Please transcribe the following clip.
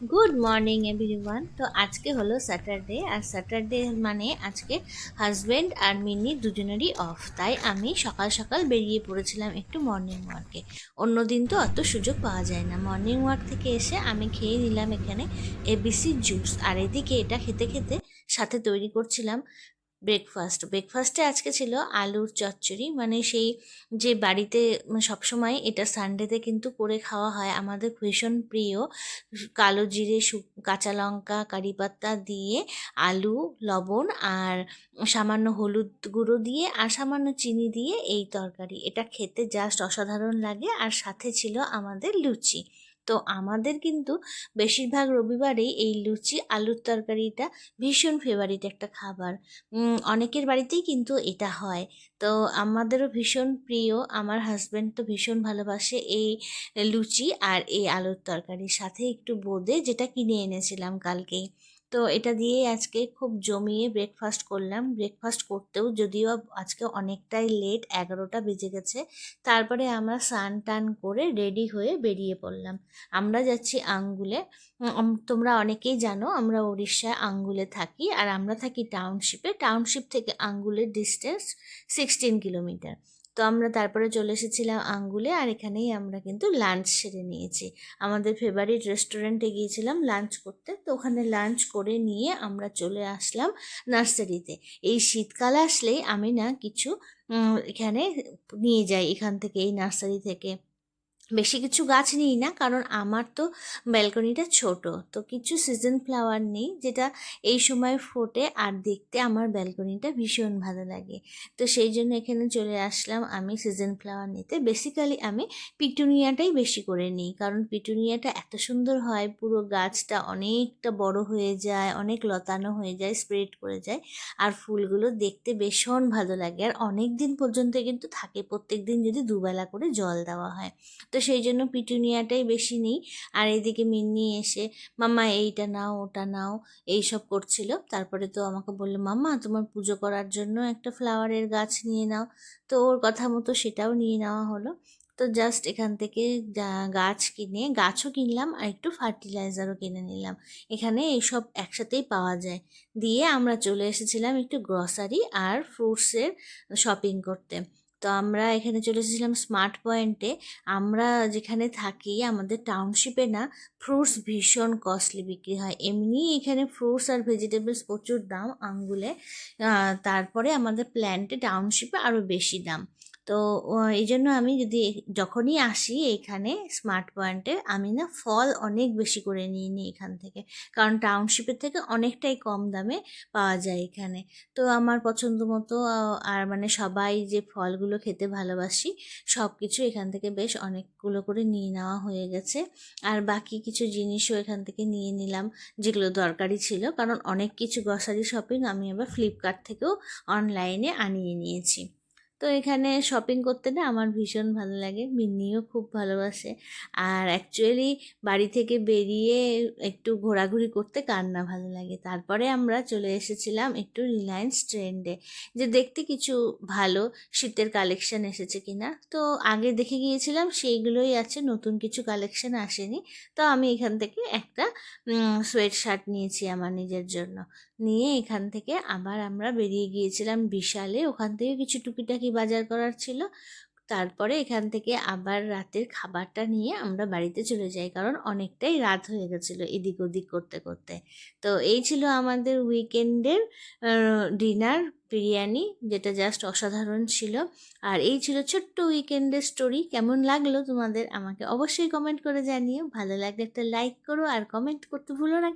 Good morning everyone তো আজকে হলো স্যাটারডে আর স্যাটারডে মানে আজকে হাজব্যান্ড আর মিনি দুজনেরই অফ তাই আমি সকাল সকাল বেরিয়ে পড়েছিলাম একটু মর্নিং ওয়ার্কে অন্য দিন তো অত সুযোগ পাওয়া যায় না। মর্নিং ওয়াক থেকে এসে আমি খেয়ে নিলাম এখানে এবিসি জুস আর এদিকে এটা খেতে খেতে সাথে তৈরি করছিলাম ব্রেকফাস্ট ব্রেকফাস্টে আজকে ছিল আলুর চচ্চড়ি। মানে সেই যে বাড়িতে সবসময় এটা সানডেতে কিন্তু করে খাওয়া হয়। আমাদের ভীষণ প্রিয়। কালো জিরে কাঁচা লঙ্কা, কারি পাতা দিয়ে আলু, লবণ আর সামান্য হলুদ গুঁড়ো দিয়ে আর সামান্য চিনি দিয়ে এই তরকারি। এটা খেতে জাস্ট অসাধারণ লাগে। আর সাথে ছিল আমাদের লুচি। তো আমাদের কিন্তু বেশিরভাগ রবিবারেই এই লুচি, আলুর তরকারিটা ভীষণ ফেভারিট একটা খাবার। অনেকের বাড়িতেই কিন্তু এটা হয়। তো আমাদেরও ভীষণ প্রিয়, আমার হাজব্যান্ড তো ভীষণ ভালোবাসে এই লুচি আর এই আলুর তরকারির সাথে একটু বোঁদে, যেটা কিনে এনেছিলাম কালকেই। তো এটা দিয়েই আজকে খুব জমিয়ে ব্রেকফাস্ট করলাম। ব্রেকফাস্ট করতেও যদিও আজকে অনেকটাই লেট এগারোটা বেজে গেছে। তারপরে আমরা স্নান টান করে রেডি হয়ে বেরিয়ে পড়লাম। আমরা যাচ্ছি আঙ্গুলে। তোমরা অনেকেই জানো আমরা উড়িষ্যায় আঙ্গুলে থাকি আর আমরা থাকি টাউনশিপে টাউনশিপ থেকে আঙ্গুলের ডিস্টেন্স সিক্সটিন কিলোমিটার তো আমরা তারপরে চলে এসেছিলাম আঙ্গুলে আর এখানেই আমরা কিন্তু লাঞ্চ সেরে নিয়েছি। আমাদের ফেভারিট রেস্টুরেন্টে গিয়েছিলাম লাঞ্চ করতে। তো ওখানে লাঞ্চ করে নিয়ে আমরা চলে আসলাম নার্সারিতে এই শীতকাল আসলেই আমি না কিছু এখানে নিয়ে যাই এখান থেকে, এই নার্সারি থেকে। বেশি কিছু গাছ নিই না, কারণ আমার তো ব্যালকনিটা ছোট। তো কিছু সিজন ফ্লাওয়ার নেই, যেটা এই সময় ফোটে আর দেখতে আমার ব্যালকনিটা ভীষণ ভালো লাগে। তো সেই জন্য এখানে চলে আসলাম আমি সিজন ফ্লাওয়ার নিতে। বেসিক্যালি আমি পিটুনিয়াটাই বেশি করে নিই, কারণ পিটুনিয়াটা এত সুন্দর হয়, পুরো গাছটা অনেকটা বড় হয়ে যায়, অনেক লতানো হয়ে যায় স্প্রেড করে যায়, আর ফুলগুলো দেখতে ভীষণ ভালো লাগে। আর অনেক দিন পর্যন্ত কিন্তু থাকে প্রত্যেক দিন যদি দুবেলা করে জল দেওয়া হয়। তো সেই জন্য পিটুনিয়াটাই বেশি নিই। আর এদিকে মিন্নি এসে মামা এইটা নাও, ওটা নাও। এই সব করছিল। তারপরে তো আমাকে বলল, মাম্মা, তোমার পুজো করার জন্য একটা ফ্লাওয়ারের গাছ নিয়ে নাও। তো ওর কথা মতো সেটাও নিয়ে নেওয়া হলো। তো জাস্ট এখান থেকে গাছ কিনে, গাছও কিনলাম আর একটু ফার্টিলাইজারও কিনে নিলাম। এখানে এইসব একসাথেই পাওয়া যায়। দিয়ে আমরা চলে এসেছিলাম একটু গ্রসারি আর ফ্রুটসের শপিং করতে। তো আমরা এখানে চলে এসেছিলাম স্মার্ট পয়েন্টে আমরা যেখানে থাকি, আমাদের টাউনশিপে না ফ্রুটস ভীষণ কস্টলি বিক্রি হয়। এমনি এখানে ফ্রুটস আর ভেজিটেবলস প্রচুর দাম আঙ্গুলে। তারপরে আমাদের প্ল্যান্টে টাউনশিপে আরও বেশি দাম। তো এই জন্য আমি যদি যখনই আসি এইখানে স্মার্ট পয়েন্টে, আমি না ফল অনেক বেশি করে নিয়ে নিই এখান থেকে। কারণ টাউনশিপের থেকে অনেকটাই কম দামে পাওয়া যায় এখানে। তো আমার পছন্দ মতো আর মানে সবাই যে ফলগুলো খেতে ভালোবাসি সব কিছু এখান থেকে বেশ অনেকগুলো করে নিয়ে নেওয়া হয়ে গেছে। আর বাকি কিছু জিনিসও এখান থেকে নিয়ে নিলাম, যেগুলো দরকারি ছিল। কারণ অনেক কিছু গ্রসারি শপিং আমি আবার ফ্লিপকার্ট থেকেও অনলাইনে আনিয়ে নিয়েছি। তো এখানে শপিং করতে না আমার ভীষণ ভালো লাগে। মিন্নিও খুব ভালোবাসে। আর অ্যাকচুয়ালি বাড়ি থেকে বেরিয়ে একটু ঘোরাঘুরি করতে কার না ভালো লাগে। তারপরে আমরা চলে এসেছিলাম একটু রিলায়েন্স ট্রেন্ডে যে দেখতে কিছু ভালো শীতের কালেকশন এসেছে কিনা। তো আগে দেখে গিয়েছিলাম সেইগুলোই আছে, নতুন কিছু কালেকশন আসেনি। তো আমি এখান থেকে একটা সোয়েট শার্ট নিয়েছি আমার নিজের জন্য। নিয়ে এখান থেকে আবার আমরা বেরিয়ে গিয়েছিলাম বিশালে। ওখান থেকে কিছু টুকিটাকি বাজার করার ছিল। তারপরে এখান থেকে আবার রাতের খাবারটা নিয়ে আমরা বাড়িতে চলে যাই, কারণ অনেকটাই রাত হয়ে গেছিল এদিক ওদিক করতে করতে। তো এই ছিল আমাদের উইকেন্ডের ডিনার, বিরিয়ানি, যেটা জাস্ট অসাধারণ ছিল। আর এই ছিল ছোট্ট উইকেন্ডের স্টোরি কেমন লাগল তোমাদের আমাকে অবশ্যই কমেন্ট করে জানিও। ভালো লাগলে একটা লাইক করো আর কমেন্ট করতে ভুলো না।